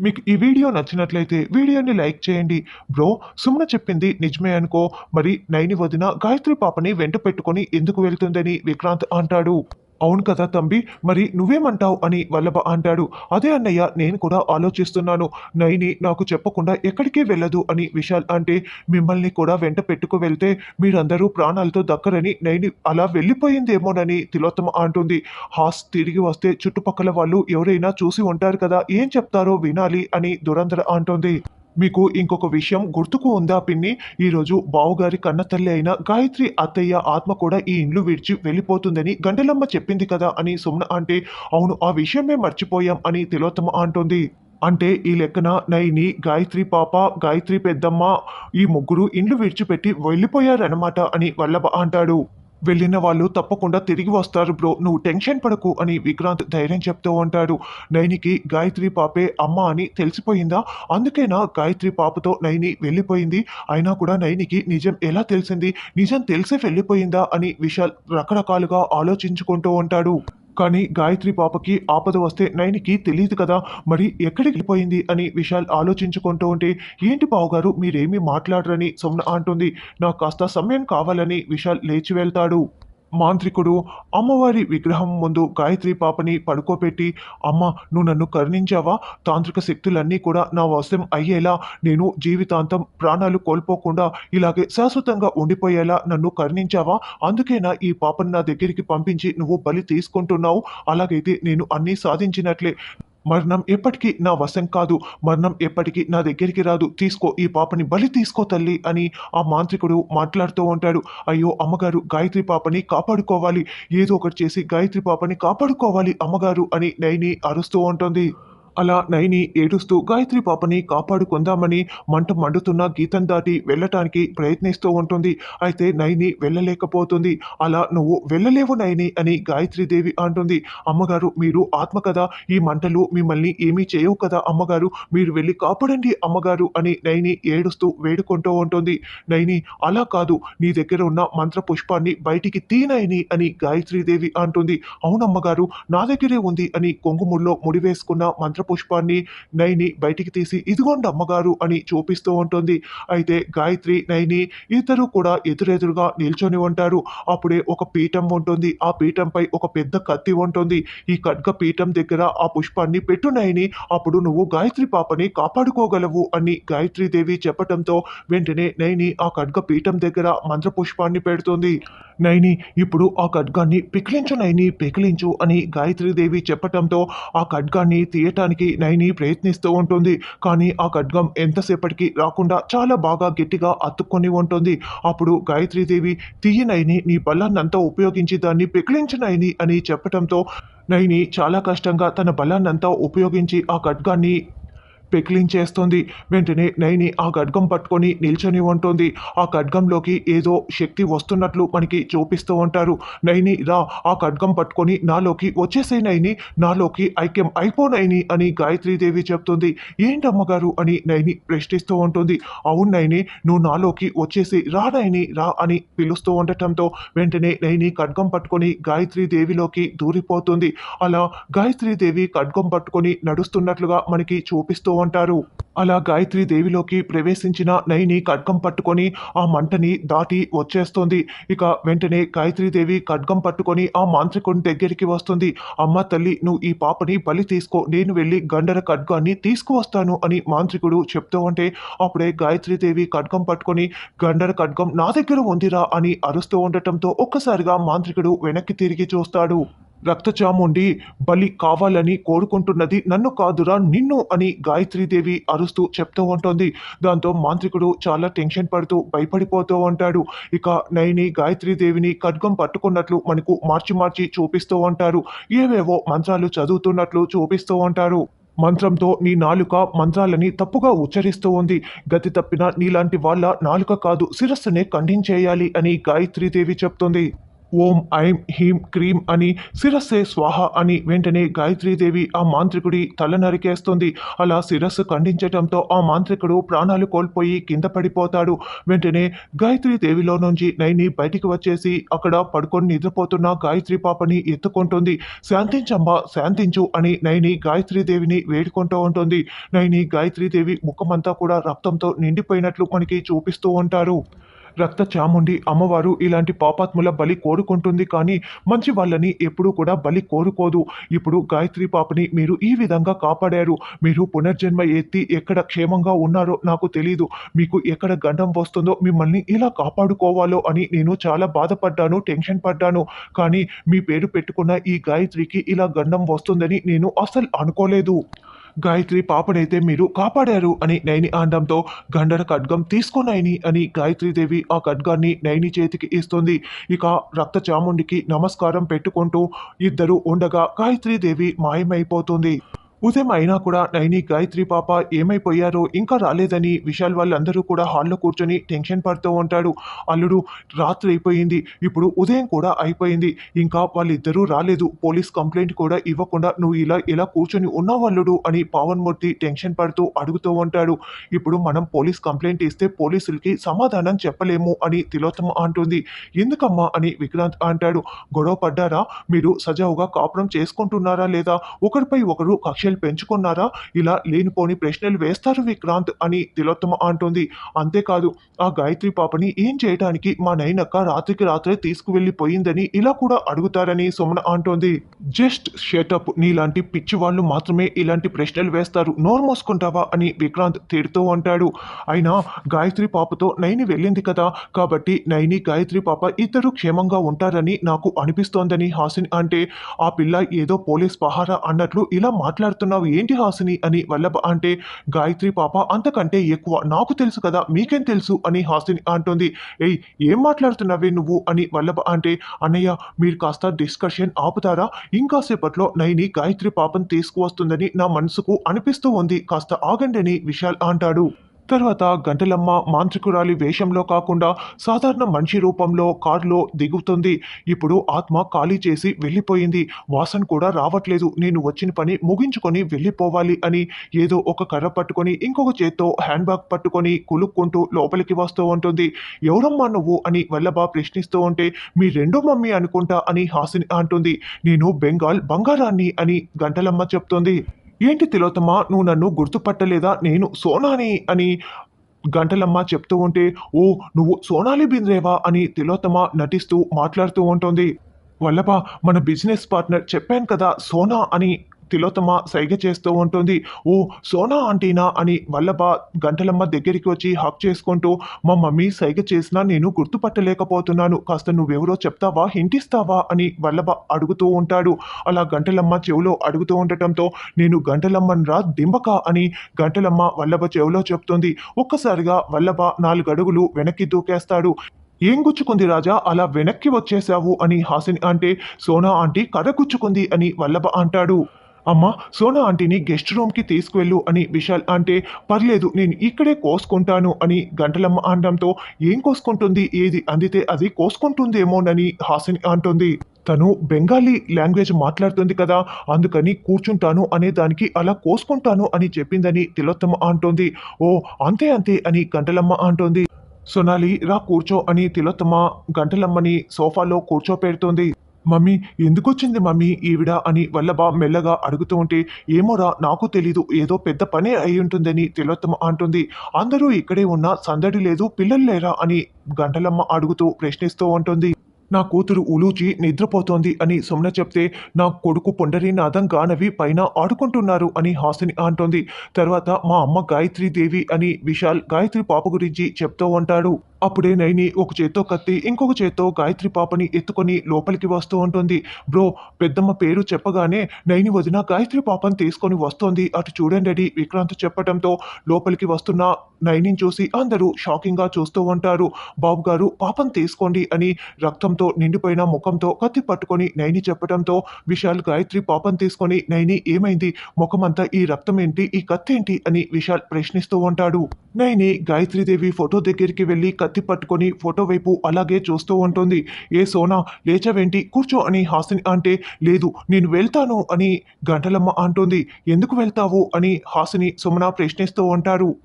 మీకు ఈ వీడియో నచ్చినట్లయితే వీడియోని లైక్ చేయండి. బ్రో సుమన చెప్పింది నిజమే అనుకో. మరి నైని వదిన గాయత్రి పాపని వెంట పెట్టుకొని ఎందుకు వెళ్తుందని విక్రాంత్ అంటాడు. అవును కదా తంబి మరి నువ్వేమంటావు అని వల్లభ అంటాడు. అదే అన్నయ్య నేను కూడా ఆలోచిస్తున్నాను. నైని నాకు చెప్పకుండా ఎక్కడికి వెళ్ళదు అని విశాల్ అంటే మిమ్మల్ని కూడా వెంట పెట్టుకు వెళ్తే మీరందరూ ప్రాణాలతో దక్కరని నైని అలా వెళ్ళిపోయిందేమోనని తిలోత్తమ అంటుంది. హాస్ తిరిగి వస్తే చుట్టుపక్కల వాళ్ళు ఎవరైనా చూసి ఉంటారు కదా ఏం చెప్తారో వినాలి అని దురంధర అంటుంది. మీకు ఇంకొక విషయం గుర్తుకు ఉందా పిన్ని? ఈరోజు బావుగారి కన్న తల్లి అయిన గాయత్రి అత్తయ్య ఆత్మ కూడా ఈ ఇండ్లు విడిచి వెళ్ళిపోతుందని గంటలమ్మ చెప్పింది కదా అని సుమ్న అంటే అవును ఆ విషయమే మర్చిపోయాం అని తిలోత్తమ అంటుంది. అంటే ఈ లెక్కన నైని గాయత్రి పాప గాయత్రి పెద్దమ్మ ఈ ముగ్గురు ఇండ్లు విడిచిపెట్టి వెళ్ళిపోయారన్నమాట అని వల్లభ అంటాడు. వెళ్ళిన వాళ్ళు తప్పకుండా తిరిగి వస్తారు బ్రో. నువ్వు టెన్షన్ పడకు అని విక్రాంత్ ధైర్యం చెప్తూ ఉంటాడు. నైనికి గాయత్రి పాపే అమ్మ అని తెలిసిపోయిందా? అందుకేనా గాయత్రి పాపతో నైని వెళ్ళిపోయింది? అయినా కూడా నైనికి నిజం ఎలా తెలిసింది? నిజం తెలిసి వెళ్ళిపోయిందా? అని విశాల్ రకరకాలుగా ఆలోచించుకుంటూ ఉంటాడు. కానీ గాయత్రి పాపకి ఆపద వస్తే నయనికి తెలియదు కదా. మరి ఎక్కడికి వెళ్ళిపోయింది? అని విశాల్ ఆలోచించుకుంటూ ఉంటే ఏంటి బావగారు మీరేమీ మాట్లాడరని సొమ్న అంటుంది. నాకు కాస్త సమయం కావాలని విశాల్ లేచి వెళ్తాడు. మాంత్రికుడు అమ్మవారి విగ్రహం ముందు గాయత్రి పాపని పడుకోబెట్టి అమ్మ నువ్వు నన్ను కరుణించావా? తాంత్రిక శక్తులన్నీ కూడా నా వశం అయ్యేలా నేను జీవితాంతం ప్రాణాలు కోల్పోకుండా ఇలాగే శాశ్వతంగా ఉండిపోయేలా నన్ను కరుణించావా? అందుకేనా ఈ పాపను నా దగ్గరికి పంపించి నువ్వు బలి తీసుకుంటున్నావు? అలాగైతే నేను అన్నీ సాధించినట్లే. మరణం ఎప్పటికీ నా వశం కాదు. మరణం ఎప్పటికీ నా దగ్గరికి రాదు. తీసుకో ఈ పాపని బలి తీసుకో తల్లి అని ఆ మాంత్రికుడు మాట్లాడుతూ ఉంటాడు. అయ్యో అమ్మగారు గాయత్రి పాపని కాపాడుకోవాలి. ఏదో ఒకటి చేసి గాయత్రి పాపని కాపాడుకోవాలి అమ్మగారు అని నైని అరుస్తూ ఉంటుంది. అలా నైని ఏడుస్తూ గాయత్రి పాపని కాపాడుకుందామని మంట మండుతున్న గీతం దాటి వెళ్ళటానికి ప్రయత్నిస్తూ ఉంటుంది. అయితే నైని వెళ్ళలేకపోతుంది. అలా నువ్వు వెళ్ళలేవు నైని అని గాయత్రీదేవి అంటుంది. అమ్మగారు మీరు ఆత్మ కదా. ఈ మంటలు మిమ్మల్ని ఏమీ చేయవు కదా అమ్మగారు. మీరు వెళ్ళి కాపాడండి అమ్మగారు అని నైని ఏడుస్తూ వేడుకుంటూ ఉంటుంది. నైని అలా కాదు. నీ దగ్గర ఉన్న మంత్ర పుష్పాన్ని బయటికి తీనయని అని గాయత్రీదేవి అంటుంది. అవునమ్మగారు నా దగ్గరే ఉంది అని కొంగుముల్లో ముడివేసుకున్న మంత్ర పుష్పాన్ని నైని బయటికి తీసి ఇదిగోండి అమ్మగారు అని చూపిస్తూ ఉంటుంది. అయితే గాయత్రి నైని ఇద్దరు కూడా ఎదురెదురుగా నిల్చొని ఉంటారు. అప్పుడే ఒక పీఠం ఉంటుంది. ఆ పీఠంపై ఒక పెద్ద కత్తి ఉంటుంది. ఈ ఖడ్గ పీఠం దగ్గర ఆ పుష్పాన్ని పెట్టు నైని. అప్పుడు నువ్వు గాయత్రి పాపని కాపాడుకోగలవు అని గాయత్రీదేవి చెప్పటంతో వెంటనే నైని ఆ ఖడ్గ పీఠం దగ్గర మంత్ర పుష్పాన్ని పెడుతుంది. నైని ఇప్పుడు ఆ ఖడ్గాన్ని పికిలించు నైని పికిలించు అని గాయత్రీదేవి చెప్పటంతో ఆ ఖడ్గాన్ని తీయటానికి నైని ప్రయత్నిస్తూ ఉంటుంది. కానీ ఆ ఖడ్గం ఎంతసేపటికి రాకుండా చాలా బాగా గట్టిగా అతుక్కొని ఉంటుంది. అప్పుడు గాయత్రీదేవి తీయ నైని నీ బలాన్నంతా ఉపయోగించి దాన్ని పికిలించు నైని అని చెప్పడంతో నైని చాలా కష్టంగా తన బలాన్నంతా ఉపయోగించి ఆ ఖడ్గాన్ని పెకిలించేస్తుంది వెంటనే నైని ఆ ఖడ్గం పట్టుకొని నిల్చొని ఉంటుంది. ఆ ఖడ్గంలోకి ఏదో శక్తి వస్తున్నట్లు మనకి చూపిస్తూ ఉంటారు. నైని రా ఆ ఖడ్గం పట్టుకొని నాలోకి వచ్చేసే నైని. నాలోకి ఐక్యం అయిపో నైని అని గాయత్రీదేవి చెప్తుంది. ఏంటి అమ్మగారు అని నైని ప్రశ్నిస్తూ ఉంటుంది. అవును నైని నువ్వు నాలోకి వచ్చేసి రా నైని రా అని పిలుస్తూ ఉండటంతో వెంటనే నైని ఖడ్గం పట్టుకొని గాయత్రీదేవిలోకి దూరిపోతుంది. అలా గాయత్రీదేవి ఖడ్గం పట్టుకొని నడుస్తున్నట్లుగా మనకి చూపిస్తూ ఉంటారు. అలా గాయత్రి దేవిలోకి ప్రవేశించిన నైని ఖడ్గం పట్టుకొని ఆ మంటని దాటి వచ్చేస్తుంది. ఇక వెంటనే గాయత్రీదేవి ఖడ్గం పట్టుకొని ఆ మాంత్రికుని దగ్గరికి వస్తుంది. అమ్మ తల్లి నువ్వు ఈ పాపని బలి తీసుకో. నేను వెళ్ళి గండర ఖడ్గాన్ని తీసుకువస్తాను అని మాంత్రికుడు చెప్తూ ఉంటే అప్పుడే గాయత్రీదేవి ఖడ్గం పట్టుకొని గండర ఖడ్గం నా దగ్గర ఉందిరా అని అరుస్తూ ఉండటంతో ఒక్కసారిగా మాంత్రికుడు వెనక్కి తిరిగి చూస్తాడు. రక్తచాముండి బలి కావాలని కోరుకుంటున్నది నన్ను కాదురా నిన్ను అని గాయత్రీదేవి అరుస్తూ చెప్తూ ఉంటుంది. దాంతో మాంత్రికుడు చాలా టెన్షన్ పడుతూ భయపడిపోతూ ఉంటాడు. ఇక నయని గాయత్రీదేవిని ఖడ్గం పట్టుకున్నట్లు మనకు మార్చి మార్చి చూపిస్తూ ఉంటారు. ఏవేవో మంత్రాలు చదువుతున్నట్లు చూపిస్తూ ఉంటారు. మంత్రంతో నీ నాలుక మంత్రాలని తప్పుగా ఉచ్చరిస్తూ ఉంది. గతి తప్పిన నీలాంటి వాళ్ళ నాలుక కాదు శిరస్సునే ఖండించేయాలి అని గాయత్రీదేవి చెప్తుంది. ఓం ఐం హీం క్రీం అని శిరస్సే స్వాహ అని వెంటనే గాయత్రీదేవి ఆ మాంత్రికుడి తల నరికేస్తుంది. అలా శిరస్సు ఖండించటంతో ఆ మాంత్రికుడు ప్రాణాలు కోల్పోయి కింద పడిపోతాడు. వెంటనే గాయత్రీదేవిలో నుంచి నైని బయటికి వచ్చేసి అక్కడ పడుకొని నిద్రపోతున్న గాయత్రి పాపని ఎత్తుకుంటుంది. శాంతించమ్మా శాంతించు అని నైని గాయత్రీదేవిని వేడుకుంటూ ఉంటుంది. నైని గాయత్రీదేవి ముఖమంతా కూడా రక్తంతో నిండిపోయినట్లు మనకి చూపిస్తూ ఉంటారు. రక్త చాముండి అమ్మవారు ఇలాంటి పాపాత్ముల బలి కోరుకుంటుంది కానీ మంచి వాళ్ళని ఎప్పుడూ కూడా బలి కోరుకోదు. ఇప్పుడు గాయత్రి పాపని మీరు ఈ విధంగా కాపాడారు. మీరు పునర్జన్మ ఎత్తి ఎక్కడ క్షేమంగా ఉన్నారో నాకు తెలియదు మీకు ఎక్కడ గండం వస్తుందో మిమ్మల్ని ఇలా కాపాడుకోవాలో అని నేను చాలా బాధపడ్డాను టెన్షన్ పడ్డాను. కానీ మీ పేరు పెట్టుకున్న ఈ గాయత్రికి ఇలా గండం వస్తుందని నేను అసలు అనుకోలేదు. గాయత్రి పాపనైతే మీరు కాపాడారు అని నైని అనడంతో గండర ఖడ్గం తీసుకోనైని అని గాయత్రీదేవి ఆ ఖడ్గాన్ని నైని చేతికి ఇస్తుంది. ఇక రక్త చాముండికి నమస్కారం పెట్టుకుంటూ ఇద్దరు ఉండగా గాయత్రీదేవి మాయమైపోతుంది. ఉదయం అయినా కూడా నైని గాయత్రి పాప ఏమైపోయారో ఇంకా రాలేదని విశాల్ వాళ్ళందరూ కూడా హాల్లో కూర్చొని టెన్షన్ పడుతూ ఉంటాడు అల్లుడు రాత్రి అయిపోయింది. ఇప్పుడు ఉదయం కూడా అయిపోయింది. ఇంకా వాళ్ళిద్దరూ రాలేదు. పోలీస్ కంప్లైంట్ కూడా ఇవ్వకుండా నువ్వు ఇలా ఇలా కూర్చొని ఉన్నావు అల్లుడు అని పవన్మూర్తి టెన్షన్ పడుతూ అడుగుతూ ఉంటాడు. ఇప్పుడు మనం పోలీస్ కంప్లైంట్ ఇస్తే పోలీసులకి సమాధానం చెప్పలేము అని తిలోత్తమ అంటుంది. ఎందుకమ్మా అని విక్రాంత్ అంటాడు. గొడవ పడ్డారా? మీరు సజావుగా కాపురం చేసుకుంటున్నారా లేదా? ఒకరిపై ఒకరు కక్షలు పెంచుకున్నారా? ఇలా లేనిపోని ప్రశ్నలు వేస్తారు విక్రాంత్ అని తిలోత్తమ అంటుంది. అంతేకాదు ఆ గాయత్రి పాపని ఏం చేయడానికి మా నైనక్క రాత్రికి రాత్రే తీసుకువెళ్ళిపోయిందని ఇలా కూడా అడుగుతారని సుమన అంటోంది. జస్ట్ షేటప్ నీలాంటి పిచ్చి వాళ్ళు మాత్రమే ఇలాంటి ప్రశ్నలు వేస్తారు. నోరు మోసుకుంటావా? అని విక్రాంత్ తిడుతూ అంటాడు అయినా గాయత్రి పాపతో నైని వెళ్ళింది కదా కాబట్టి నైని గాయత్రి పాప ఇద్దరు క్షేమంగా ఉంటారని నాకు అనిపిస్తోందని హాసిన్ అంటే ఆ పిల్ల ఏదో పోలీస్ పహారా అన్నట్లు ఇలా మాట్లాడుతున్నావు? ఏంటి హాసిని అని వల్లభ అంటే గాయత్రి పాప అంతకంటే ఎక్కువ నాకు తెలుసు కదా మీకేం తెలుసు అని హాసిని అంటుంది. ఏయ్ ఏం మాట్లాడుతున్నావే నువ్వు అని వల్లభ అంటే అన్నయ్య మీరు కాస్త డిస్కషన్ ఆపుతారా? ఇంకా సేపట్లో నైని గాయత్రి పాపను తీసుకువస్తుందని నా మనసుకు అనిపిస్తూ ఉంది. కాస్త ఆగండి అని విశాల్ అంటాడు. తర్వాత గంటలమ్మ మాంత్రికురాలి వేషంలో కాకుండా సాధారణ మనిషి రూపంలో కారులో దిగుతుంది. ఇప్పుడు ఆత్మ ఖాళీ చేసి వెళ్ళిపోయింది. వాసన కూడా రావట్లేదు. నేను వచ్చిన పని ముగించుకొని వెళ్ళిపోవాలి అని ఏదో ఒక కర్ర పట్టుకొని ఇంకొక చేత్తో హ్యాండ్ బ్యాగ్ పట్టుకొని కులుక్కుంటూ లోపలికి వస్తూ ఉంటుంది. ఎవరమ్మా నువ్వు అని వల్లభ ప్రశ్నిస్తూ ఉంటే మీ రెండో మమ్మీ అనుకుంటా అని హాసిని అంటుంది. నేను బెంగాల్ బంగారాన్ని అని గంటలమ్మ చెప్తుంది. ఏంటి తిలోతమ్మ నువ్వు నన్ను గుర్తుపట్టలేదా? నేను సోనాని అని గంటలమ్మ చెప్తూ ఉంటే ఓ నువ్వు సోనాలి బింద్రేవా అని తిలోతమ నటిస్తూ మాట్లాడుతూ ఉంటుంది. వల్లభ మన బిజినెస్ పార్ట్నర్ చెప్పాను కదా సోనా అని తిలోతమ సైగ చేస్తూ ఉంటుంది. ఓ సోనా ఆంటీనా? అని వల్లభ గంటలమ్మ దగ్గరికి వచ్చి హక్ చేసుకుంటూ మా మమ్మీ సైగ చేసినా నేను గుర్తుపట్టలేకపోతున్నాను. కాస్త నువ్వెవరో చెప్తావా? హింటిస్తావా? అని వల్లభ అడుగుతూ ఉంటాడు. అలా గంటలమ్మ చెవిలో అడుగుతూ ఉండటంతో నేను గంటలమ్మన్ రా దింబక అని గంటలమ్మ వల్లభ చెవిలో చెప్తుంది. ఒక్కసారిగా వల్లభ నాలుగడుగులు వెనక్కి దూకేస్తాడు. ఏం గుచ్చుకుంది రాజా? అలా వెనక్కి వచ్చేశావు అని హాసిని అంటే సోనా ఆంటీ కర్ర గుచ్చుకుంది అని వల్లభ అంటాడు. అమ్మ సోనా ఆంటీని గెస్ట్ రూమ్కి తీసుకువెళ్ళు అని విశాల్ అంటే పర్లేదు నేను ఇక్కడే కోసుకుంటాను అని గంటలమ్మ అనడంతో ఏం కోసుకుంటుంది ఏది అందితే అది కోసుకుంటుందేమోనని హాసిని అంటుంది. తను బెంగాలీ లాంగ్వేజ్ మాట్లాడుతుంది కదా అందుకని కూర్చుంటాను అనే దానికి అలా కోసుకుంటాను అని చెప్పిందని తిలోత్తమ అంటోంది. ఓ అంతే అంతే అని గంటలమ్మ అంటోంది. సొనాలి రా కూర్చో అని తిలోత్తమ గంటలమ్మని సోఫాలో కూర్చోపెడుతోంది. మమ్మీ ఎందుకొచ్చింది మమ్మీ ఈవిడ అని వల్లభ మెల్లగా అడుగుతూ ఉంటే ఏమోరా నాకు తెలీదు ఏదో పెద్ద పని అయి ఉంటుందని తిలోత్తమ అంటుంది. అందరూ ఇక్కడే ఉన్నా సందడి లేదు పిల్లలు లేరా అని గంటలమ్మ అడుగుతూ ప్రశ్నిస్తూ ఉంటుంది. నా కూతురు ఉలూచి నిద్రపోతోంది అని సుమ్న చెప్తే నా కొడుకు పుండరీనాథం గానవి పైన ఆడుకుంటున్నారు అని హాసిని అంటోంది. తర్వాత మా అమ్మ గాయత్రి దేవి అని విశాల్ గాయత్రి పాప గురించి చెప్తూ ఉంటాడు. అప్పుడే నైని ఒక చేత్తో కత్తి ఇంకొక చేత్తో గాయత్రి పాపని ఎత్తుకొని లోపలికి వస్తూ ఉంటుంది. బ్రో పెద్దమ్మ పేరు చెప్పగానే నైని వదిన గాయత్రి పాపని తీసుకొని వస్తోంది. అటు చూడండి అని విక్రాంత్ చెప్పడంతో లోపలికి వస్తున్న నైని చూసి అందరూ షాకింగ్గా చూస్తూ ఉంటారు. బాబు గారు పాపం తీసుకోండి అని రక్తంతో నిండిపోయిన ముఖంతో కత్తి పట్టుకొని నైని చెప్పడంతో విశాల్ గాయత్రి పాపం తీసుకొని నైని ఏమైంది? ముఖమంతా ఈ రక్తం ఏంటి? ఈ కత్తి ఏంటి? అని విశాల్ ప్రశ్నిస్తూ ఉంటాడు. నైని గాయత్రీదేవి ఫోటో దగ్గరికి వెళ్ళి కత్తి పట్టుకొని ఫోటో వైపు అలాగే చూస్తూ ఉంటుంది. ఏ సోనా లేచవేంటి? కూర్చో అని హాసిని అంటే లేదు నేను వెళ్తాను అని గంటలమ్మ అంటుంది. ఎందుకు వెళ్తావు? అని హాసిని సుమన ప్రశ్నిస్తూ ఉంటారు.